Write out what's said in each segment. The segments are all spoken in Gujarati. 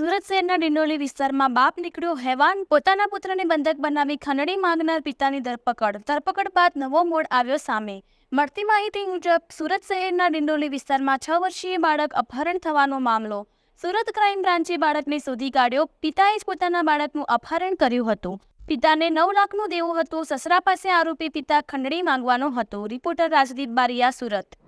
સુરત શહેરના ડિંડોલી વિસ્તારમાં બાપ નીકળ્યો હેવાન, પોતાના પુત્રને બંધક બનાવી ખંડણી માંગનાર પિતાની ધરપકડ. ધરપકડ બાદ નવો મોડ આવ્યો સામે. મળતી માહિતી મુજબ, સુરત શહેરના ડિંડોલી વિસ્તારમાં છ વર્ષીય બાળક અપહરણ થવાનો મામલો. સુરત ક્રાઇમ બ્રાન્ચે બાળકને શોધી કાઢ્યો. પિતાએ જ પોતાના બાળકનું અપહરણ કર્યું હતું. પિતાને નવ લાખનું દેવું હતું. સસરા પાસે આરોપી પિતા ખંડણી માંગવાનો હતો. રિપોર્ટર રાજદીપ બારિયા, સુરત.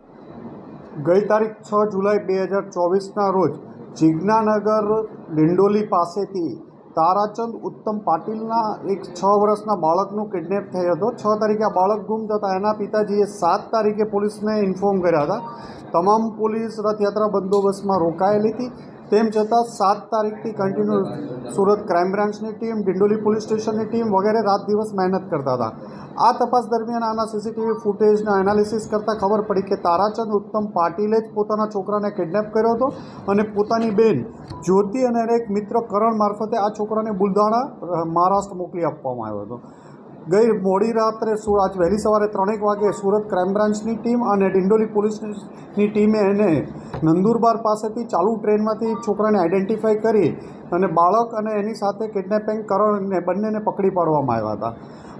ગઈ તારીખ છ જુલાઈ બે હજાર ચોવીસના રોજ જિજ્ઞાનગર ડિંડોલી પાસેથી તારાચંદ ઉત્તમ પાટીલના એક છ વર્ષના બાળકનું કિડનેપ થયો હતો. છ તારીખે આ બાળક ગુમ થતા એના પિતાજીએ સાત તારીખે પોલીસને ઇન્ફોર્મ કર્યા હતા. તમામ પોલીસ રથયાત્રા બંદોબસ્તમાં રોકાયેલી હતી. તેમ છતાં સાત તારીખથી કન્ટિન્યુ સુરત ક્રાઇમ બ્રાન્ચની ટીમ ડિંડોલી પોલીસ સ્ટેશનની ટીમ વગેરે રાત દિવસ મહેનત કરતા હતા. આ તપાસ દરમિયાન આના સીસીટીવી ફૂટેજના એનાલિસિસ કરતાં ખબર પડી કે તારાચંદ ઉત્તમ પાટીલે જ પોતાના છોકરાને કિડનેપ કર્યો હતો અને પોતાની બેન જ્યોતિ અને એક મિત્ર કરણ મારફતે આ છોકરાને બુલધાણા મહારાષ્ટ્ર મોકલી આપવામાં આવ્યો હતો. ગઈ મોડી રાત્રે આજ વહેલી સવારે ત્રણેક વાગે સુરત ક્રાઇમ બ્રાન્ચની ટીમ અને ડિંડોલી પોલીસની ટીમે એને નંદુરબાર પાસેથી ચાલુ ટ્રેનમાંથી છોકરાને આઈડેન્ટિફાઈ કરી અને બાળક અને એની સાથે કિડનેપિંગ કરણને બંનેને પકડી પાડવામાં આવ્યા હતા.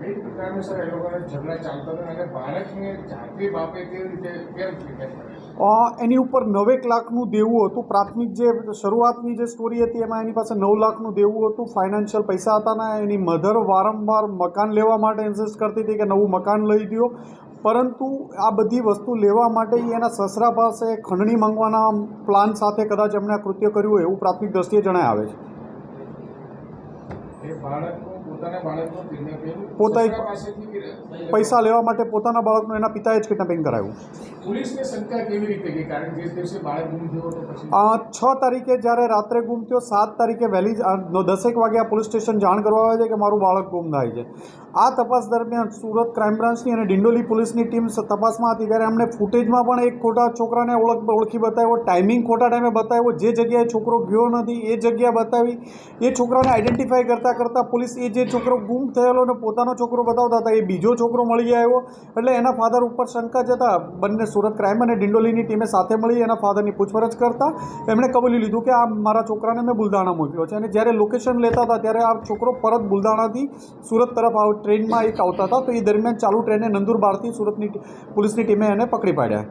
કઈ પ્રકારનું સર એ લોકોને ઝઘડા ચાલતા હતા અને બાળકને જાતિ બાપે કેવી રીતે કેમ એની ઉપર નવેક લાખનું દેવું હતું. પ્રાથમિક જે શરૂઆતની જે સ્ટોરી હતી એમાં એની પાસે નવ લાખનું દેવું હતું. ફાઇનાન્શિયલ પૈસા હતા ને એની મધર વારંવાર મકાન લેવા માટે ઇન્સિસ્ટ કરતી હતી કે નવું મકાન લઈ દો પરંતુ આ બધી વસ્તુ લેવા માટે એના સસરા પાસે ખંડણી માંગવાના પ્લાન સાથે કદાચ એમણે આ કૃત્ય કર્યું હોય એવું પ્રાથમિક દ્રષ્ટિએ જણાય આવે છે. પોતાએ- પૈસા લેવા માટે પોતાના બાળકનું એના પિતાએ જ કિડનેપિંગ કરાવ્યું છ તારીખે જ્યારે રાત્રે ગુમ થયો સાત તારીખે વહેલી દસેક વાગે આ પોલીસ સ્ટેશન જાણ કરવા આવે છે કે મારું બાળક ગુમ થાય છે. આ તપાસ દરમિયાન સુરત ક્રાઇમ બ્રાન્ચની અને ડિંડોલી પોલીસની ટીમ તપાસમાં હતી. ત્યારે એમને ફૂટેજમાં પણ એક ખોટા છોકરાને ઓળખ ઓળખી બતાવ્યો ટાઈમિંગ ખોટા ટાઈમે બતાવ્યો. જે જગ્યાએ છોકરો ગયો નથી એ જગ્યા બતાવી. એ છોકરાને આઈડેન્ટિફાઈ કરતાં કરતાં પોલીસ એ જે છોકરો ગુમ થયેલો અને પોતાનો છોકરો બતાવતા હતા એ બીજો છોકરો મળી આવ્યો. એટલે એના ફાધર ઉપર શંકા જતા બંને સુરત ક્રાઇમ અને ડિંડોલીની ટીમે સાથે મળી એના ફાધરની પૂછપરછ કરતા એમણે કબૂલી લીધું કે આ મારા છોકરાને મેં બુલધાણા મોકલ્યો છે. અને જ્યારે લોકેશન લેતા હતા ત્યારે આ છોકરો પરત બુલધાણાથી સુરત તરફ આવ ટ્રેનમાં એક આવતા હતા. તો એ દરમિયાન ચાલુ ટ્રેને નંદુરબારથી સુરતની પોલીસની ટીમે એને પકડી પાડ્યા.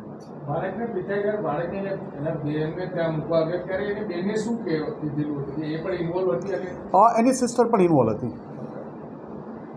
બાળકને પિતાએ જ્યારે બાળકને એના બેનને ત્યાં મૂકવા આવ્યા ત્યારે એને બેને શું કહેવું કીધેલું હતું? એ પણ ઇન્વોલ્વ હતી? અને અ, એની સિસ્ટર પણ ઇન્વોલ્વ હતી.